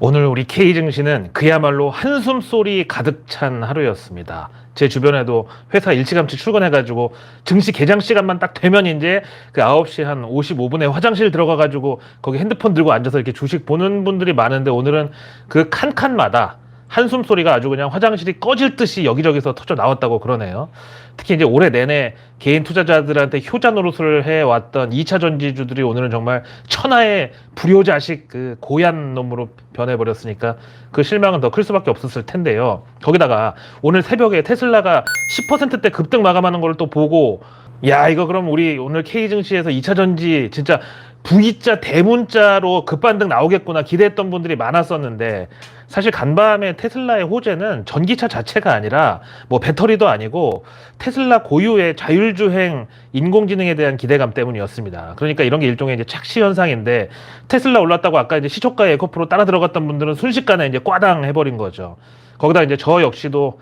오늘 우리 K 증시는 그야말로 한숨 소리 가득 찬 하루였습니다. 제 주변에도 회사 일찌감치 출근해가지고 증시 개장 시간만 딱 되면 이제 그 9시 한 55분에 화장실 들어가가지고 거기 핸드폰 들고 앉아서 이렇게 주식 보는 분들이 많은데 오늘은 그 칸칸마다 한숨 소리가 아주 그냥 화장실이 꺼질 듯이 여기저기서 터져 나왔다고 그러네요. 특히 이제 올해 내내 개인 투자자들한테 효자 노릇을 해왔던 2차 전지주들이 오늘은 정말 천하의 불효자식 그 고얀 놈으로 변해버렸으니까 그 실망은 더 클 수밖에 없었을 텐데요. 거기다가 오늘 새벽에 테슬라가 10%대 급등 마감하는 걸 또 보고 야 이거 그럼 우리 오늘 K 증시에서 2차 전지 진짜 V자 대문자로 급반등 나오겠구나 기대했던 분들이 많았었는데 사실 간밤에 테슬라의 호재는 전기차 자체가 아니라 뭐 배터리도 아니고 테슬라 고유의 자율주행 인공지능에 대한 기대감 때문이었습니다. 그러니까 이런 게 일종의 이제 착시 현상인데 테슬라 올랐다고 아까 이제 시초가에 에코프로 따라 들어갔던 분들은 순식간에 이제 꽈당 해버린 거죠. 거기다 이제 저 역시도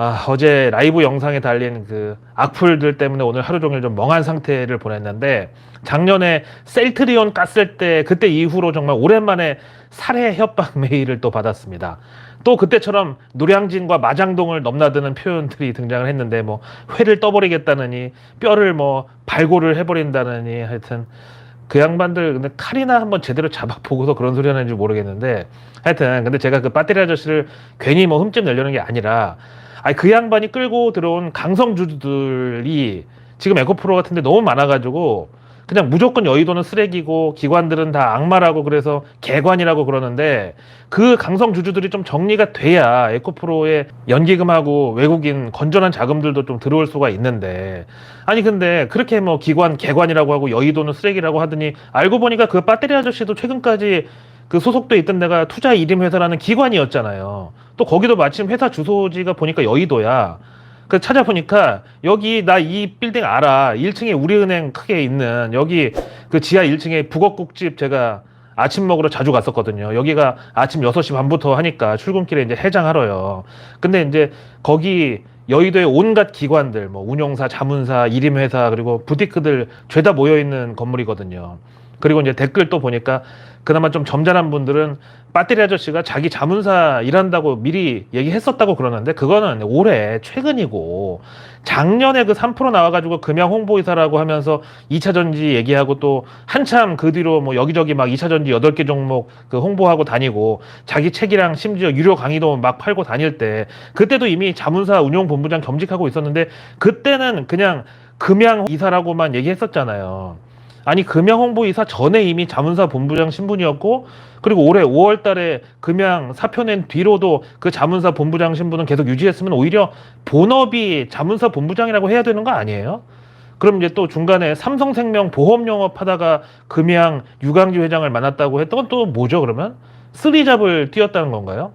아, 어제 라이브 영상에 달린 그 악플들 때문에 오늘 하루 종일 좀 멍한 상태를 보냈는데 작년에 셀트리온 깠을 때 그때 이후로 정말 오랜만에 살해 협박 메일을 또 받았습니다. 또 그때처럼 노량진과 마장동을 넘나드는 표현들이 등장을 했는데 뭐 회를 떠버리겠다느니 뼈를 뭐 발골을 해버린다느니 하여튼 그 양반들 근데 칼이나 한번 제대로 잡아보고서 그런 소리 하는지 모르겠는데 하여튼 근데 제가 그 배터리 아저씨를 괜히 뭐 흠집 내려는 게 아니라 아니 그 양반이 끌고 들어온 강성주들이 지금 에코프로 같은데 너무 많아가지고 그냥 무조건 여의도는 쓰레기고 기관들은 다 악마라고 그래서 개관이라고 그러는데 그 강성 주주들이 좀 정리가 돼야 에코프로의 연기금하고 외국인 건전한 자금들도 좀 들어올 수가 있는데 아니 근데 그렇게 뭐 기관 개관이라고 하고 여의도는 쓰레기라고 하더니 알고 보니까 그 배터리 아저씨도 최근까지 그 소속돼 있던 데가 투자 이름 회사라는 기관이었잖아요. 또 거기도 마침 회사 주소지가 보니까 여의도야. 그 찾아보니까 여기 나 이 빌딩 알아. 1층에 우리은행 크게 있는 여기 그 지하 1층에 북엇국집 제가 아침 먹으러 자주 갔었거든요. 여기가 아침 6시 반부터 하니까 출근길에 이제 해장하러요. 근데 이제 거기 여의도의 온갖 기관들, 뭐 운용사, 자문사, 일임회사 그리고 부티크들 죄다 모여 있는 건물이거든요. 그리고 이제 댓글 또 보니까 그나마 좀 점잖은 분들은 배터리 아저씨가 자기 자문사 일한다고 미리 얘기했었다고 그러는데 그거는 올해 최근이고 작년에 그 3% 나와가지고 금양 홍보이사라고 하면서 2차 전지 얘기하고 또 한참 그 뒤로 뭐 여기저기 막 2차 전지 8개 종목 그 홍보하고 다니고 자기 책이랑 심지어 유료 강의도 막 팔고 다닐 때 그때도 이미 자문사 운용본부장 겸직하고 있었는데 그때는 그냥 금양 이사라고만 얘기했었잖아요. 아니 금양 홍보이사 전에 이미 자문사 본부장 신분이었고 그리고 올해 5월 달에 금양 사표 낸 뒤로도 그 자문사 본부장 신분은 계속 유지했으면 오히려 본업이 자문사 본부장이라고 해야 되는 거 아니에요? 그럼 이제 또 중간에 삼성생명 보험 영업 하다가 금양 유강기 회장을 만났다고 했던 건 또 뭐죠 그러면? 쓰리잡을 뛰었다는 건가요?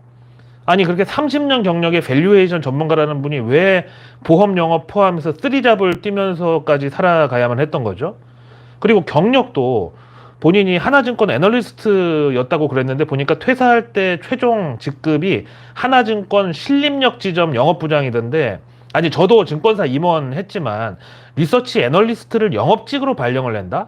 아니 그렇게 30년 경력의 밸류에이션 전문가라는 분이 왜 보험 영업 포함해서 쓰리잡을 뛰면서까지 살아가야만 했던 거죠? 그리고 경력도 본인이 하나증권 애널리스트였다고 그랬는데 보니까 퇴사할 때 최종 직급이 하나증권 신림역 지점 영업부장이던데 아니 저도 증권사 임원했지만 리서치 애널리스트를 영업직으로 발령을 낸다?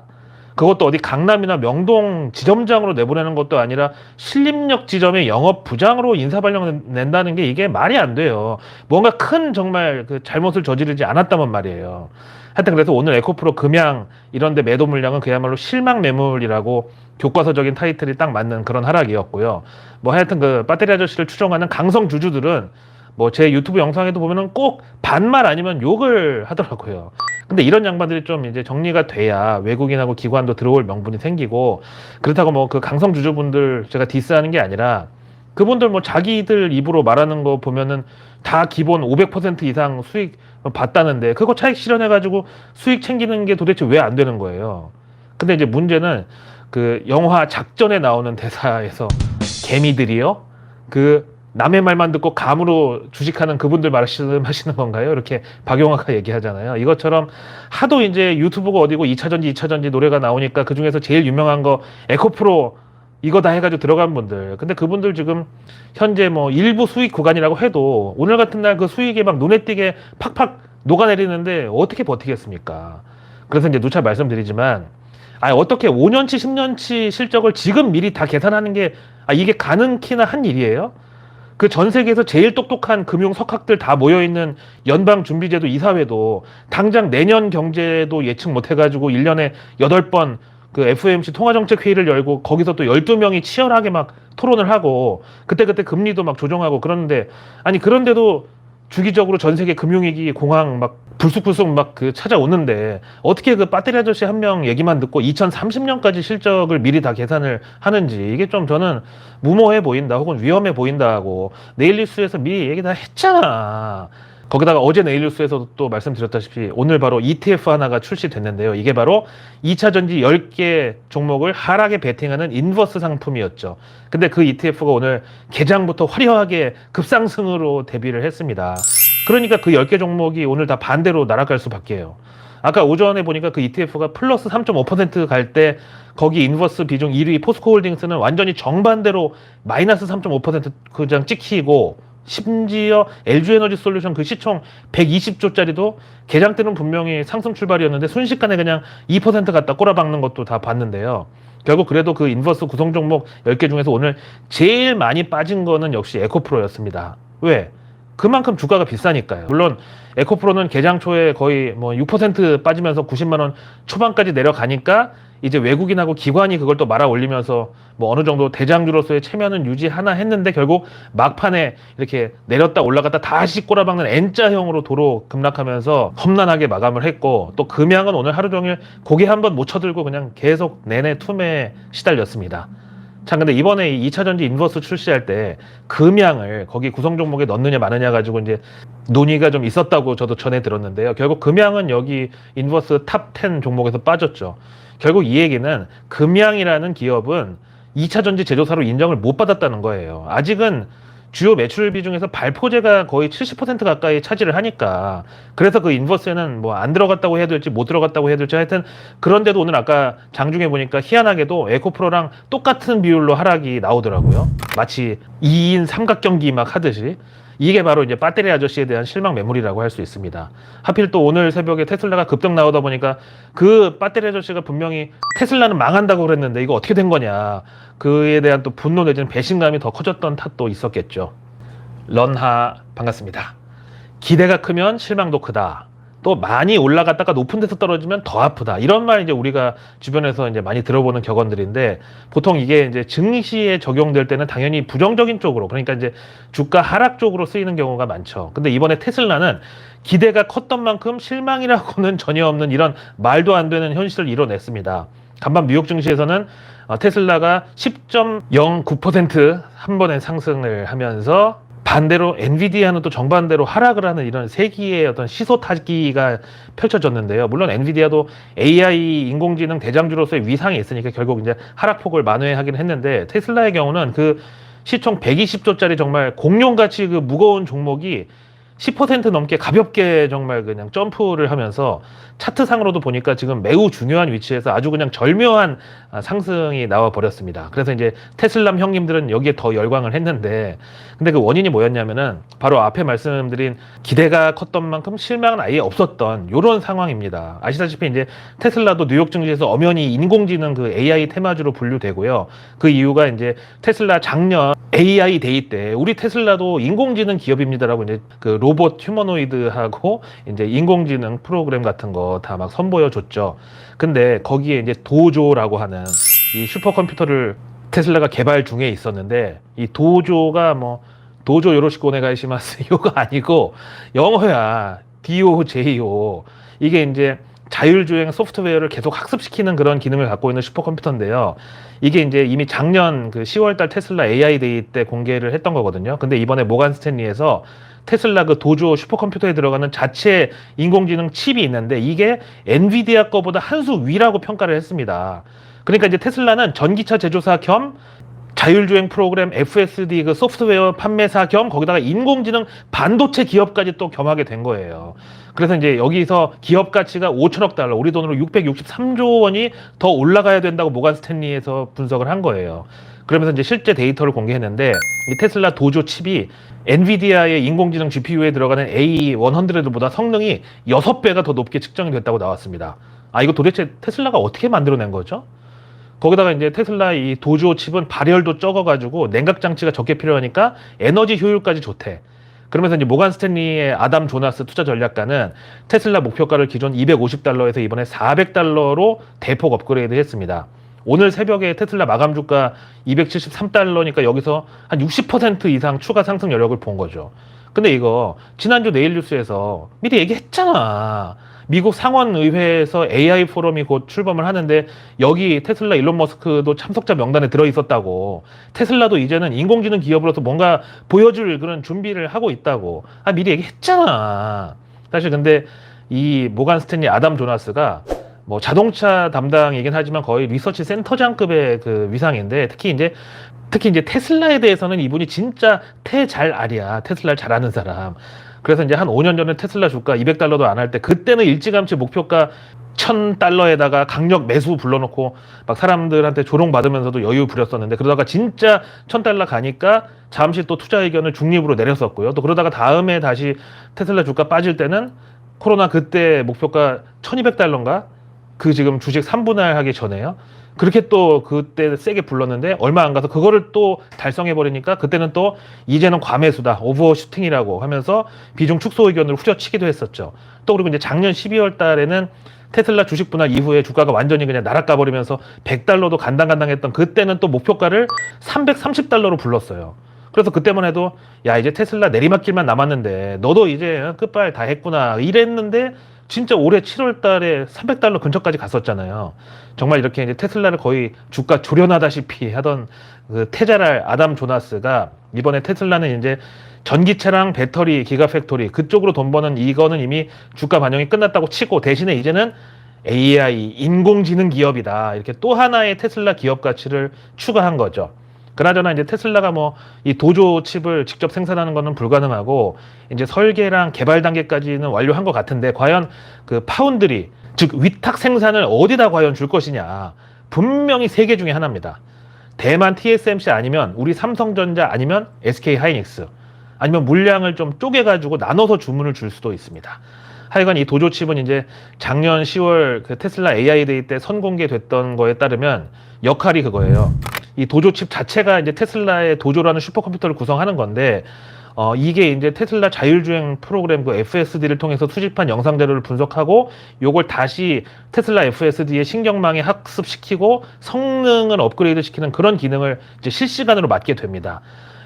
그것도 어디 강남이나 명동 지점장으로 내보내는 것도 아니라 신림역 지점의 영업 부장으로 인사 발령 낸다는 게 이게 말이 안 돼요. 뭔가 큰 정말 그 잘못을 저지르지 않았다면 말이에요. 하여튼 그래서 오늘 에코프로 금양 이런데 매도 물량은 그야말로 실망 매물이라고 교과서적인 타이틀이 딱 맞는 그런 하락이었고요. 뭐 하여튼 그 배터리 아저씨를 추종하는 강성 주주들은 뭐 제 유튜브 영상에도 보면은 꼭 반말 아니면 욕을 하더라고요. 근데 이런 양반들이 좀 이제 정리가 돼야 외국인하고 기관도 들어올 명분이 생기고 그렇다고 뭐 그 강성 주주분들 제가 디스하는 게 아니라 그분들 뭐 자기들 입으로 말하는 거 보면은 다 기본 500% 이상 수익 봤다는데 그거 차익 실현해 가지고 수익 챙기는 게 도대체 왜 안 되는 거예요. 근데 이제 문제는 그 영화 작전에 나오는 대사에서 개미들이요 그 남의 말만 듣고 감으로 주식하는 그분들 말씀하시는 건가요? 이렇게 박용화가 얘기하잖아요. 이것처럼 하도 이제 유튜브가 어디고 2차 전지, 2차 전지 노래가 나오니까 그 중에서 제일 유명한 거 에코프로 이거 다 해가지고 들어간 분들. 근데 그분들 지금 현재 뭐 일부 수익 구간이라고 해도 오늘 같은 날 그 수익이 막 눈에 띄게 팍팍 녹아내리는데 어떻게 버티겠습니까? 그래서 이제 누차 말씀드리지만 아 어떻게 5년치, 10년치 실적을 지금 미리 다 계산하는 게 아 이게 가능키나 한 일이에요? 그 전 세계에서 제일 똑똑한 금융 석학들 다 모여 있는 연방 준비제도 이사회도 당장 내년 경제도 예측 못 해가지고 1년에 8번 그 FOMC 통화정책 회의를 열고 거기서 또 12명이 치열하게 막 토론을 하고 그때그때 금리도 막 조정하고 그러는데 아니 그런데도 주기적으로 전 세계 금융위기 공황 막 불쑥불쑥 막 그 찾아오는데 어떻게 그 배터리 아저씨 한 명 얘기만 듣고 2030년까지 실적을 미리 다 계산을 하는지 이게 좀 저는 무모해 보인다 혹은 위험해 보인다고 내일 뉴스에서 미리 얘기 다 했잖아. 거기다가 어제 내일 뉴스에서도 또 말씀드렸다시피 오늘 바로 ETF 하나가 출시됐는데요. 이게 바로 2차 전지 10개 종목을 하락에 베팅하는 인버스 상품이었죠. 근데 그 ETF가 오늘 개장부터 화려하게 급상승으로 데뷔를 했습니다. 그러니까 그 10개 종목이 오늘 다 반대로 날아갈 수밖에요. 아까 오전에 보니까 그 ETF가 플러스 3.5%갈 때 거기 인버스 비중 1위 포스코홀딩스는 완전히 정반대로 마이너스 3.5% 그냥 찍히고 심지어 LG에너지 솔루션 그 시총 120조짜리도 개장 때는 분명히 상승 출발이었는데 순식간에 그냥 2% 갖다 꼬라박는 것도 다 봤는데요. 결국 그래도 그 인버스 구성 종목 10개 중에서 오늘 제일 많이 빠진 거는 역시 에코프로였습니다. 왜? 그만큼 주가가 비싸니까요. 물론 에코프로는 개장 초에 거의 뭐 6% 빠지면서 90만 원 초반까지 내려가니까 이제 외국인하고 기관이 그걸 또 말아 올리면서 뭐 어느 정도 대장주로서의 체면은 유지하나 했는데 결국 막판에 이렇게 내렸다 올라갔다 다시 꼬라박는 N자형으로 도로 급락하면서 험난하게 마감을 했고 또 금양은 오늘 하루 종일 고개 한 번 못 쳐들고 그냥 계속 내내 툼에 시달렸습니다. 참 근데 이번에 이 2차 전지 인버스 출시할 때 금양을 거기 구성 종목에 넣느냐 마느냐 가지고 이제 논의가 좀 있었다고 저도 전해 들었는데요. 결국 금양은 여기 인버스 탑 10 종목에서 빠졌죠. 결국 이 얘기는 금양이라는 기업은 2차 전지 제조사로 인정을 못 받았다는 거예요. 아직은 주요 매출 비중에서 발포제가 거의 70% 가까이 차지를 하니까 그래서 그 인버스에는 뭐 안 들어갔다고 해야 될지 못 들어갔다고 해야 될지 하여튼 그런데도 오늘 아까 장중에 보니까 희한하게도 에코프로랑 똑같은 비율로 하락이 나오더라고요. 마치 2인 삼각 경기 막 하듯이 이게 바로 이제 배터리 아저씨에 대한 실망 매물이라고 할 수 있습니다. 하필 또 오늘 새벽에 테슬라가 급등 나오다 보니까 그 배터리 아저씨가 분명히 테슬라는 망한다고 그랬는데 이거 어떻게 된 거냐. 그에 대한 또 분노 내지는 배신감이 더 커졌던 탓도 있었겠죠. 런하 반갑습니다. 기대가 크면 실망도 크다. 또 많이 올라갔다가 높은 데서 떨어지면 더 아프다. 이런 말 이제 우리가 주변에서 이제 많이 들어보는 격언들인데 보통 이게 이제 증시에 적용될 때는 당연히 부정적인 쪽으로 그러니까 이제 주가 하락 쪽으로 쓰이는 경우가 많죠. 근데 이번에 테슬라는 기대가 컸던 만큼 실망이라고는 전혀 없는 이런 말도 안 되는 현실을 이뤄냈습니다. 간밤 뉴욕 증시에서는 어, 테슬라가 10.09%한 번에 상승을 하면서 반대로 엔비디아는 또 정반대로 하락을 하는 이런 세기의 어떤 시소 타기가 펼쳐졌는데요. 물론 엔비디아도 AI 인공지능 대장주로서의 위상이 있으니까 결국 이제 하락폭을 만회하긴 했는데 테슬라의 경우는 그 시총 120조짜리 정말 공룡같이 그 무거운 종목이 10% 넘게 가볍게 정말 그냥 점프를 하면서 차트상으로도 보니까 지금 매우 중요한 위치에서 아주 그냥 절묘한 아, 상승이 나와 버렸습니다. 그래서 이제 테슬람 형님들은 여기에 더 열광을 했는데 근데 그 원인이 뭐였냐면은 바로 앞에 말씀드린 기대가 컸던 만큼 실망은 아예 없었던 이런 상황입니다. 아시다시피 이제 테슬라도 뉴욕 증시에서 엄연히 인공지능 그 AI 테마주로 분류되고요. 그 이유가 이제 테슬라 작년 AI 데이 때 우리 테슬라도 인공지능 기업입니다라고 이제 그 로봇 휴머노이드하고 이제 인공지능 프로그램 같은 거 다 막 선보여 줬죠. 근데 거기에 이제 도조라고 하는 이 슈퍼컴퓨터를 테슬라가 개발 중에 있었는데 이 도조가 뭐 도조 요로시코 오네가이시마스 이거 아니고 영어야 DOJO 이게 이제 자율주행 소프트웨어를 계속 학습시키는 그런 기능을 갖고 있는 슈퍼컴퓨터인데요. 이게 이제 이미 작년 그 10월달 테슬라 AI 데이 때 공개를 했던 거거든요. 근데 이번에 모간 스탠리에서 테슬라 그 도조 슈퍼컴퓨터에 들어가는 자체 인공지능 칩이 있는데 이게 엔비디아 거보다 한 수 위라고 평가를 했습니다. 그러니까 이제 테슬라는 전기차 제조사 겸 자율주행 프로그램 FSD 그 소프트웨어 판매사 겸 거기다가 인공지능 반도체 기업까지 또 겸하게 된 거예요. 그래서 이제 여기서 기업 가치가 5천억 달러, 우리 돈으로 663조 원이 더 올라가야 된다고 모간 스탠리에서 분석을 한 거예요. 그러면서 이제 실제 데이터를 공개했는데 이 테슬라 도조 칩이 엔비디아의 인공지능 GPU에 들어가는 A100보다 성능이 6배가 더 높게 측정이 됐다고 나왔습니다. 아 이거 도대체 테슬라가 어떻게 만들어낸 거죠? 거기다가 이제 테슬라 이 도조 칩은 발열도 적어가지고 냉각 장치가 적게 필요하니까 에너지 효율까지 좋대. 그러면서 이제 모간 스탠리의 아담 조나스 투자 전략가는 테슬라 목표가를 기존 250달러에서 이번에 400달러로 대폭 업그레이드 했습니다. 오늘 새벽에 테슬라 마감 주가 273달러니까 여기서 한 60% 이상 추가 상승 여력을 본 거죠. 근데 이거 지난주 내일 뉴스에서 미리 얘기했잖아. 미국 상원의회에서 AI 포럼이 곧 출범을 하는데 여기 테슬라 일론 머스크도 참석자 명단에 들어 있었다고. 테슬라도 이제는 인공지능 기업으로서 뭔가 보여줄 그런 준비를 하고 있다고. 아 미리 얘기했잖아. 사실 근데 이 모간 스탠리 아담 조나스가 뭐 자동차 담당이긴 하지만 거의 리서치 센터장급의 그 위상인데 특히 이제 특히 이제 테슬라에 대해서는 이분이 진짜 태잘 알이야. 테슬라를 잘 아는 사람. 그래서 이제 한 5년 전에 테슬라 주가 200달러도 안 할 때 그때는 일찌감치 목표가 1000달러에다가 강력 매수 불러놓고 막 사람들한테 조롱 받으면서도 여유 부렸었는데 그러다가 진짜 1000달러 가니까 잠시 또 투자 의견을 중립으로 내렸었고요. 또 그러다가 다음에 다시 테슬라 주가 빠질 때는 코로나 그때 목표가 1200달러인가? 그 지금 주식 3분할 하기 전에요. 그렇게 또 그때 세게 불렀는데 얼마 안 가서 그거를 또 달성해 버리니까 그때는 또 이제는 과매수다 오버슈팅이라고 하면서 비중 축소 의견을 후려치기도 했었죠. 또 그리고 이제 작년 12월 달에는 테슬라 주식 분할 이후에 주가가 완전히 그냥 날아가 버리면서 100달러도 간당간당했던 그때는 또 목표가를 330달러로 불렀어요. 그래서 그때만 해도 야 이제 테슬라 내리막길만 남았는데 너도 이제 끝발 다 했구나 이랬는데 진짜 올해 7월 달에 300달러 근처까지 갔었잖아요. 정말 이렇게 이제 테슬라를 거의 주가 조련하다시피 하던 그 테자랄 아담 조나스가 이번에 테슬라는 이제 전기차랑 배터리 기가 팩토리 그쪽으로 돈 버는 이거는 이미 주가 반영이 끝났다고 치고 대신에 이제는 AI 인공지능 기업이다. 이렇게 또 하나의 테슬라 기업 가치를 추가한 거죠. 그나저나 이제 테슬라가 뭐 이 도조 칩을 직접 생산하는 거는 불가능하고 이제 설계랑 개발 단계까지는 완료한 것 같은데 과연 그 파운드리 즉 위탁 생산을 어디다 과연 줄 것이냐 분명히 세 개 중에 하나입니다. 대만 TSMC 아니면 우리 삼성전자 아니면 SK 하이닉스 아니면 물량을 좀 쪼개가지고 나눠서 주문을 줄 수도 있습니다. 하여간 이 도조 칩은 이제 작년 10월 그 테슬라 AI 데이 때 선공개됐던 거에 따르면 역할이 그거예요. 이 도조 칩 자체가 이제 테슬라의 도조라는 슈퍼컴퓨터를 구성하는 건데 어 이게 이제 테슬라 자율주행 프로그램 그 FSD를 통해서 수집한 영상 자료를 분석하고 요걸 다시 테슬라 FSD의 신경망에 학습시키고 성능을 업그레이드 시키는 그런 기능을 이제 실시간으로 맡게 됩니다.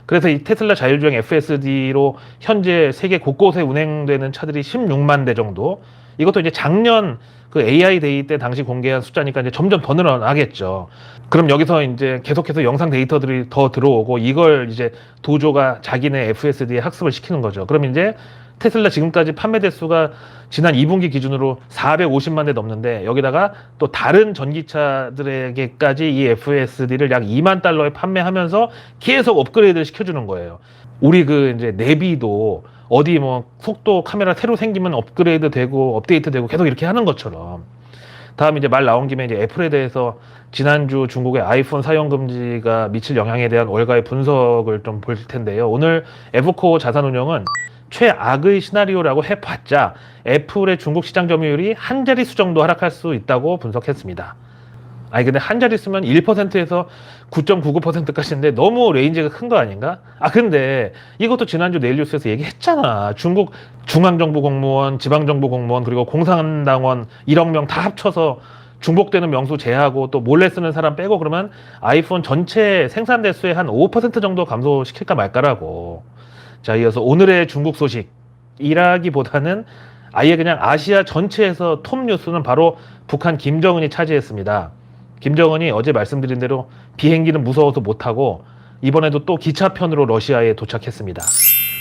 그래서 이 테슬라 자율주행 FSD로 현재 세계 곳곳에 운행되는 차들이 16만 대 정도. 이것도 이제 작년 그 AI 데이 때 당시 공개한 숫자니까 이제 점점 더 늘어나겠죠. 그럼 여기서 이제 계속해서 영상 데이터들이 더 들어오고 이걸 이제 도조가 자기네 FSD에 학습을 시키는 거죠. 그럼 이제 테슬라 지금까지 판매 대수가 지난 2분기 기준으로 450만 대 넘는데 여기다가 또 다른 전기차들에게까지 이 FSD를 약 2만 달러에 판매하면서 계속 업그레이드를 시켜주는 거예요. 우리 그 이제 내비도 어디 뭐 속도 카메라 새로 생기면 업그레이드 되고 업데이트 되고 계속 이렇게 하는 것처럼 다음 이제 말 나온 김에 이제 애플에 대해서 지난주 중국의 아이폰 사용 금지가 미칠 영향에 대한 월가의 분석을 좀 볼 텐데요. 오늘 에브코 자산운용은 최악의 시나리오라고 해봤자 애플의 중국 시장 점유율이 한 자릿수 정도 하락할 수 있다고 분석했습니다. 아니 근데 한 자릿수면 1%에서 9.99%까지인데 너무 레인지가 큰 거 아닌가? 아 근데 이것도 지난주 내일뉴스에서 얘기했잖아. 중국 중앙정부 공무원, 지방정부 공무원 그리고 공산당원 1억 명 다 합쳐서 중복되는 명수 제하고 또 몰래 쓰는 사람 빼고 그러면 아이폰 전체 생산 대수의 한 5% 정도 감소시킬까 말까라고. 자, 이어서 오늘의 중국 소식 이라기보다는 아예 그냥 아시아 전체에서 톱 뉴스는 바로 북한 김정은이 차지했습니다. 김정은이 어제 말씀드린 대로 비행기는 무서워서 못 타고 이번에도 또 기차편으로 러시아에 도착했습니다.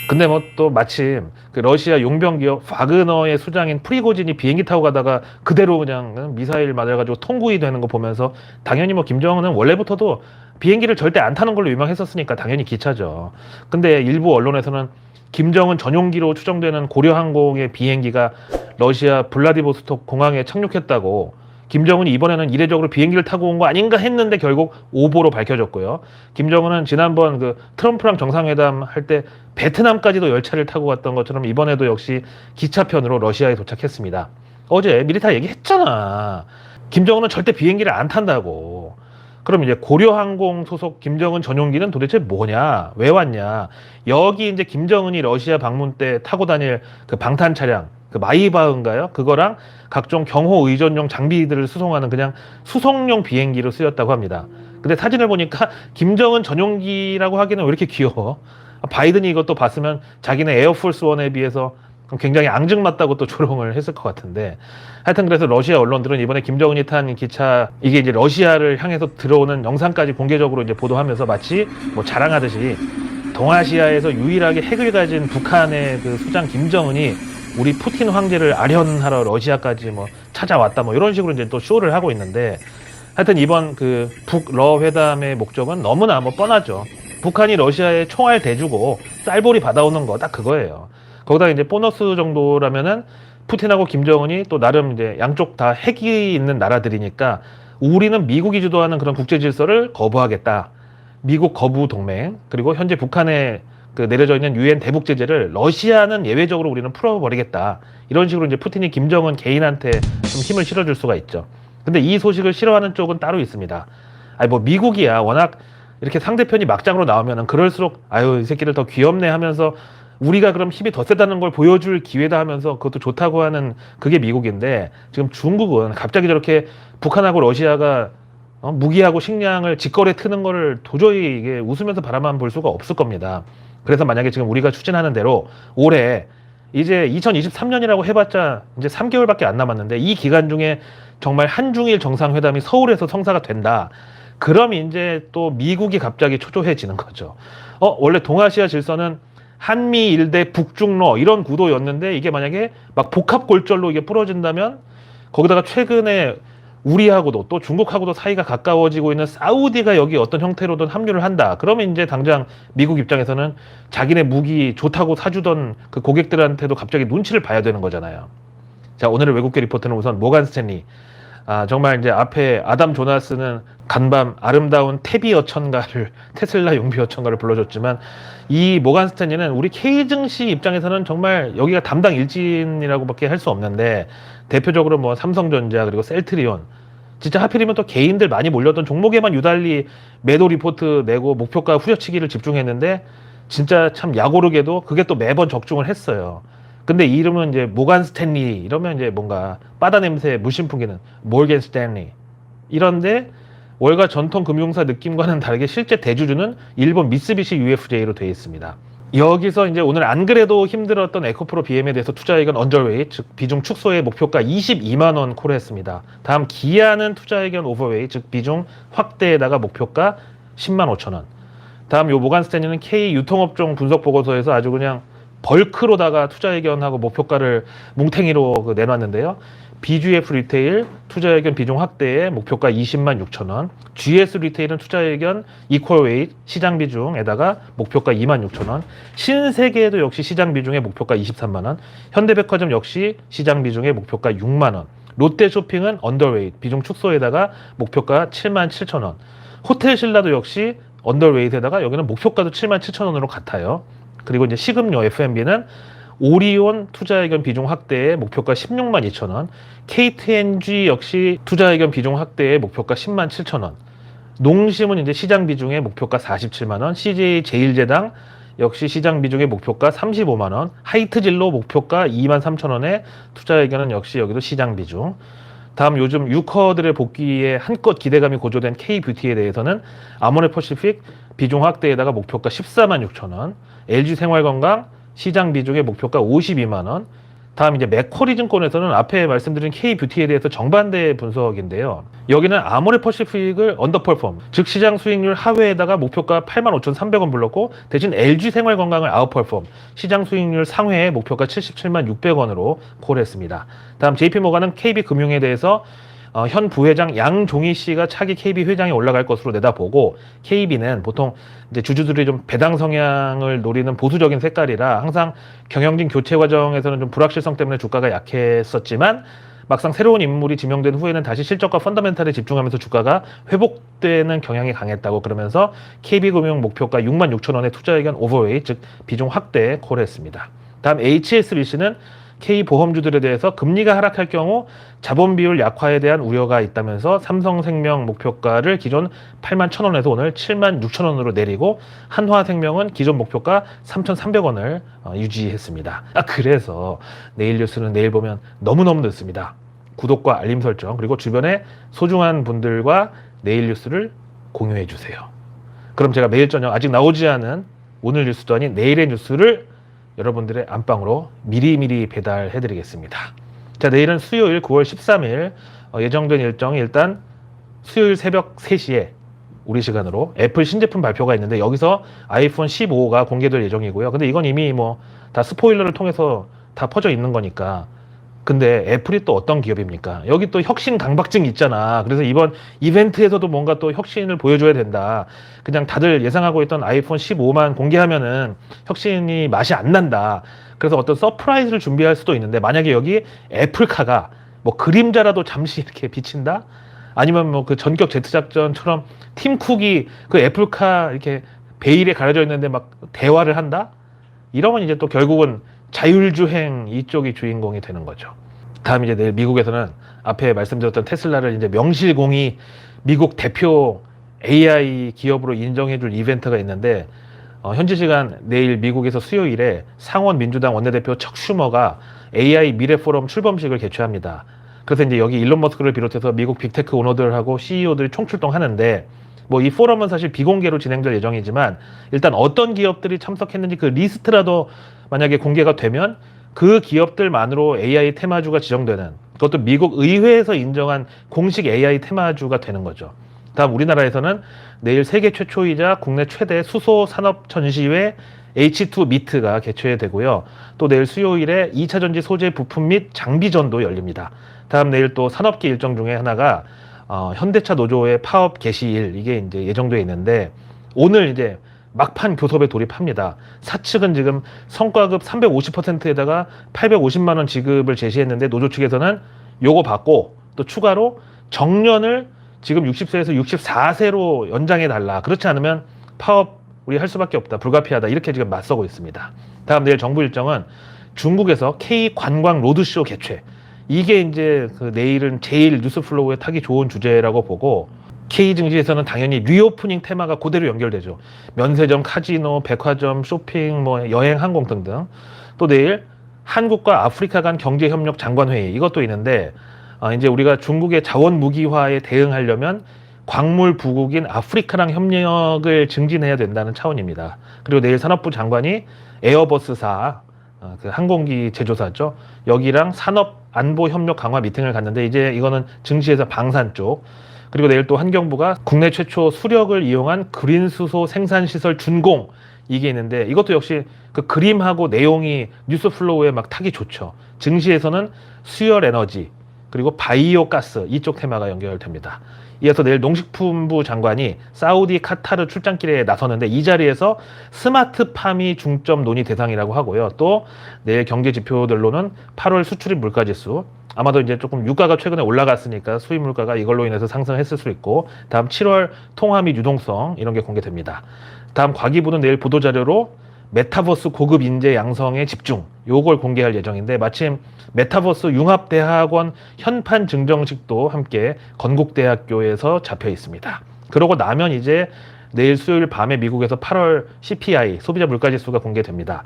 근데 뭐 또 마침 그 러시아 용병 기업 바그너의 수장인 프리고진이 비행기 타고 가다가 그대로 그냥 미사일 맞아가지고 통구이 되는 거 보면서 당연히 뭐 김정은은 원래부터도 비행기를 절대 안 타는 걸로 유명했었으니까 당연히 기차죠. 근데 일부 언론에서는 김정은 전용기로 추정되는 고려항공의 비행기가 러시아 블라디보스톡 공항에 착륙했다고 김정은이 이번에는 이례적으로 비행기를 타고 온 거 아닌가 했는데 결국 오보로 밝혀졌고요. 김정은은 지난번 그 트럼프랑 정상회담 할 때 베트남까지도 열차를 타고 갔던 것처럼 이번에도 역시 기차편으로 러시아에 도착했습니다. 어제 미리 다 얘기했잖아. 김정은은 절대 비행기를 안 탄다고. 그럼 이제 고려항공 소속 김정은 전용기는 도대체 뭐냐? 왜 왔냐? 여기 이제 김정은이 러시아 방문 때 타고 다닐 그 방탄 차량, 그 마이바흐인가요? 그거랑 각종 경호 의전용 장비들을 수송하는 그냥 수송용 비행기로 쓰였다고 합니다. 근데 사진을 보니까 김정은 전용기라고 하기는 왜 이렇게 귀여워? 바이든이 이것도 봤으면 자기네 에어포스 원에 비해서 굉장히 앙증맞다고 또 조롱을 했을 것 같은데 하여튼 그래서 러시아 언론들은 이번에 김정은이 탄 기차 이게 이제 러시아를 향해서 들어오는 영상까지 공개적으로 이제 보도하면서 마치 뭐 자랑하듯이 동아시아에서 유일하게 핵을 가진 북한의 그 수장 김정은이 우리 푸틴 황제를 아련하러 러시아까지 뭐 찾아왔다 뭐 이런 식으로 이제 또 쇼를 하고 있는데 하여튼 이번 그 북러 회담의 목적은 너무나 뭐 뻔하죠. 북한이 러시아에 총알 대주고 쌀보리 받아오는 거 딱 그거예요. 거기다 이제 보너스 정도라면은 푸틴하고 김정은이 또 나름 이제 양쪽 다 핵이 있는 나라들이니까 우리는 미국이 주도하는 그런 국제 질서를 거부하겠다. 미국 거부 동맹 그리고 현재 북한에 그 내려져 있는 유엔 대북 제재를 러시아는 예외적으로 우리는 풀어버리겠다. 이런 식으로 이제 푸틴이 김정은 개인한테 좀 힘을 실어줄 수가 있죠. 근데 이 소식을 싫어하는 쪽은 따로 있습니다. 아니 뭐 미국이야 워낙 이렇게 상대편이 막장으로 나오면은 그럴수록 아유 이 새끼들 더 귀엽네 하면서 우리가 그럼 힘이 더 세다는 걸 보여줄 기회다 하면서 그것도 좋다고 하는 그게 미국인데 지금 중국은 갑자기 저렇게 북한하고 러시아가 어, 무기하고 식량을 직거래 트는 거를 도저히 이게 웃으면서 바라만 볼 수가 없을 겁니다. 그래서 만약에 지금 우리가 추진하는 대로 올해 이제 2023년이라고 해봤자 이제 3개월밖에 안 남았는데 이 기간 중에 정말 한중일 정상회담이 서울에서 성사가 된다. 그럼 이제 또 미국이 갑자기 초조해지는 거죠. 어, 원래 동아시아 질서는 한미 일대 북중러 이런 구도였는데 이게 만약에 막 복합 골절로 이게 부러진다면 거기다가 최근에 우리하고도 또 중국하고도 사이가 가까워지고 있는 사우디가 여기 어떤 형태로든 합류를 한다. 그러면 이제 당장 미국 입장에서는 자기네 무기 좋다고 사주던 그 고객들한테도 갑자기 눈치를 봐야 되는 거잖아요. 자, 오늘의 외국계 리포트는 우선 모간 스탠리. 아, 정말 이제 앞에 아담 조나스는 간밤 아름다운 태비 어천가를 테슬라 용비 어천가를 불러줬지만 이 모간 스탠리는 우리 K 증시 입장에서는 정말 여기가 담당 일진이라고밖에 할 수 없는데 대표적으로 뭐 삼성전자 그리고 셀트리온 진짜 하필이면 또 개인들 많이 몰렸던 종목에만 유달리 매도 리포트 내고 목표가 후려치기를 집중했는데 진짜 참 야고르게도 그게 또 매번 적중을 했어요. 근데 이 이름은 이제 모간 스탠리 이러면 이제 뭔가 바다 냄새 물씬 풍기는 몰겐 스탠리 이런데 월가 전통 금융사 느낌과는 다르게 실제 대주주는 일본 미쓰비시 UFJ로 되어 있습니다. 여기서 이제 오늘 안 그래도 힘들었던 에코프로 BM에 대해서 투자 의견 언저웨이 즉 비중 축소의 목표가 22만 원 콜했습니다. 다음 기아는 투자 의견 오버웨이 즉 비중 확대에다가 목표가 10만 5천 원. 다음 요 모간 스탠리는 K 유통업종 분석 보고서에서 아주 그냥 벌크로다가 투자 의견하고 목표가를 뭉탱이로 그 내놨는데요. BGF 리테일 투자 의견 비중 확대에 목표가 20만 6천 원, GS 리테일은 투자 의견 이퀄 웨이 시장 비중에다가 목표가 2만 6천 원, 신세계도 역시 시장 비중의 목표가 23만 원, 현대백화점 역시 시장 비중의 목표가 6만 원, 롯데쇼핑은 언더웨이트 비중 축소에다가 목표가 7만 7천 원, 호텔 신라도 역시 언더웨이트에다가 여기는 목표가도 7만 7천 원으로 같아요. 그리고 이제 식음료 F&B는 오리온 투자 의견 비중 확대에 목표가 16만 2천 원, KTNG 역시 투자 의견 비중 확대에 목표가 10만 7천 원, 농심은 이제 시장 비중의 목표가 47만 원, CJ 제일제당 역시 시장 비중의 목표가 35만 원, 하이트진로 목표가 2만 3천 원에 투자 의견은 역시 여기도 시장 비중. 다음 요즘 유커들의 복귀에 한껏 기대감이 고조된 K뷰티에 대해서는 아모레퍼시픽 비중 확대에다가 목표가 14만 6천 원, LG 생활건강 시장 비중의 목표가 52만 원. 다음 이제 맥쿼리증권에서는 앞에 말씀드린 K뷰티에 대해서 정반대 분석인데요. 여기는 아모레 퍼시픽을 언더펄폼, 즉 시장 수익률 하회에다가 목표가 8만 5,300원 불렀고 대신 LG 생활건강을 아웃펄폼, 시장 수익률 상회에 목표가 77만 600원으로 콜했습니다. 다음 JP모가는 KB금융에 대해서 어, 현 부회장 양종희 씨가 차기 KB 회장에 올라갈 것으로 내다보고 KB는 보통 이제 주주들이 좀 배당 성향을 노리는 보수적인 색깔이라 항상 경영진 교체 과정에서는 좀 불확실성 때문에 주가가 약했었지만 막상 새로운 인물이 지명된 후에는 다시 실적과 펀더멘탈에 집중하면서 주가가 회복되는 경향이 강했다고 그러면서 KB금융 목표가 6만 6천 원의 투자 의견 오버웨이 즉 비중 확대에 콜했습니다. 다음 HSBC는 K 보험주들에 대해서 금리가 하락할 경우 자본 비율 약화에 대한 우려가 있다면서 삼성생명 목표가를 기존 8만 1,000원에서 오늘 7만 6,000원으로 내리고 한화생명은 기존 목표가 3,300원을 어, 유지했습니다. 아 그래서 내일 뉴스는 내일 보면 너무너무 늦습니다. 구독과 알림 설정 그리고 주변에 소중한 분들과 내일 뉴스를 공유해 주세요. 그럼 제가 매일 저녁 아직 나오지 않은 오늘 뉴스도 아닌 내일의 뉴스를 여러분들의 안방으로 미리미리 배달해 드리겠습니다. 자, 내일은 수요일 9월 13일 어, 예정된 일정이 일단 수요일 새벽 3시에 우리 시간으로 애플 신제품 발표가 있는데 여기서 아이폰 15가 공개될 예정이고요. 근데 이건 이미 뭐 다 스포일러를 통해서 다 퍼져 있는 거니까 근데 애플이 또 어떤 기업입니까? 여기 또 혁신 강박증 있잖아. 그래서 이번 이벤트에서도 뭔가 또 혁신을 보여줘야 된다. 그냥 다들 예상하고 있던 아이폰 15만 공개하면은 혁신이 맛이 안 난다. 그래서 어떤 서프라이즈를 준비할 수도 있는데 만약에 여기 애플카가 뭐 그림자라도 잠시 이렇게 비친다? 아니면 뭐 그 전격 제트 작전처럼 팀 쿡이 그 애플카 이렇게 베일에 가려져 있는데 막 대화를 한다? 이러면 이제 또 결국은 자율주행 이쪽이 주인공이 되는 거죠. 다음 이제 내일 미국에서는 앞에 말씀드렸던 테슬라를 이제 명실공히 미국 대표 AI 기업으로 인정해줄 이벤트가 있는데 어, 현지 시간 내일 미국에서 수요일에 상원 민주당 원내대표 척 슈머가 AI 미래 포럼 출범식을 개최합니다. 그래서 이제 여기 일론 머스크를 비롯해서 미국 빅테크 오너들하고 CEO들이 총출동하는데 뭐 이 포럼은 사실 비공개로 진행될 예정이지만 일단 어떤 기업들이 참석했는지 그 리스트라도 만약에 공개가 되면 그 기업들만으로 AI 테마주가 지정되는 그것도 미국 의회에서 인정한 공식 AI 테마주가 되는 거죠. 다음 우리나라에서는 내일 세계 최초이자 국내 최대 수소 산업 전시회 H2 미트가 개최되고요. 또 내일 수요일에 2차 전지 소재 부품 및 장비전도 열립니다. 다음 내일 또 산업계 일정 중에 하나가 어, 현대차 노조의 파업 개시일 이게 이제 예정돼 있는데 오늘 이제 막판 교섭에 돌입합니다. 사측은 지금 성과급 350%에다가 850만 원 지급을 제시했는데 노조 측에서는 요거 받고 또 추가로 정년을 지금 60세에서 64세로 연장해 달라. 그렇지 않으면 파업 우리 할 수밖에 없다. 불가피하다. 이렇게 지금 맞서고 있습니다. 다음 내일 정부 일정은 중국에서 K 관광 로드쇼 개최. 이게 이제 그 내일은 제일 뉴스 플로우에 타기 좋은 주제라고 보고 K 증시에서는 당연히 리오프닝 테마가 그대로 연결되죠. 면세점, 카지노, 백화점, 쇼핑, 뭐 여행, 항공 등등. 또 내일 한국과 아프리카 간 경제 협력 장관 회의 이것도 있는데 아, 이제 우리가 중국의 자원 무기화에 대응하려면 광물 부국인 아프리카랑 협력을 증진해야 된다는 차원입니다. 그리고 내일 산업부 장관이 에어버스사 어, 그 항공기 제조사죠. 여기랑 산업 안보 협력 강화 미팅을 갔는데 이제 이거는 증시에서 방산 쪽 그리고 내일 또 환경부가 국내 최초 수력을 이용한 그린 수소 생산 시설 준공 이게 있는데 이것도 역시 그 그림하고 내용이 뉴스 플로우에 막 타기 좋죠. 증시에서는 수열 에너지 그리고 바이오 가스 이쪽 테마가 연결됩니다. 이어서 내일 농식품부 장관이 사우디 카타르 출장길에 나서는데 이 자리에서 스마트팜이 중점 논의 대상이라고 하고요. 또 내일 경제 지표들로는 8월 수출입 물가 지수 아마도 이제 조금 유가가 최근에 올라갔으니까 수입 물가가 이걸로 인해서 상승했을 수 있고 다음 7월 통화 및 유동성 이런 게 공개됩니다. 다음 과기부는 내일 보도 자료로 메타버스 고급 인재 양성에 집중 요걸 공개할 예정인데 마침 메타버스 융합대학원 현판 증정식도 함께 건국대학교에서 잡혀 있습니다. 그러고 나면 이제 내일 수요일 밤에 미국에서 8월 CPI 소비자 물가지수가 공개됩니다.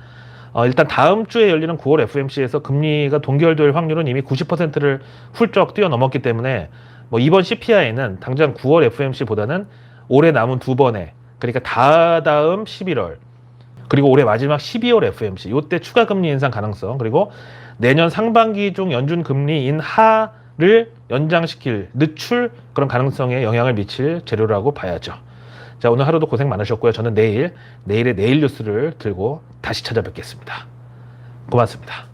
어, 일단 다음 주에 열리는 9월 FMC에서 금리가 동결될 확률은 이미 90%를 훌쩍 뛰어넘었기 때문에 뭐 이번 CPI는 당장 9월 FMC보다는 올해 남은 두 번에 그러니까 다다음 11월 그리고 올해 마지막 12월 FMC 요때 추가 금리 인상 가능성 그리고 내년 상반기 중 연준 금리 인하를 연장시킬 늦출 그런 가능성에 영향을 미칠 재료라고 봐야죠. 자 오늘 하루도 고생 많으셨고요. 저는 내일 내일의 내일 뉴스를 들고 다시 찾아뵙겠습니다. 고맙습니다.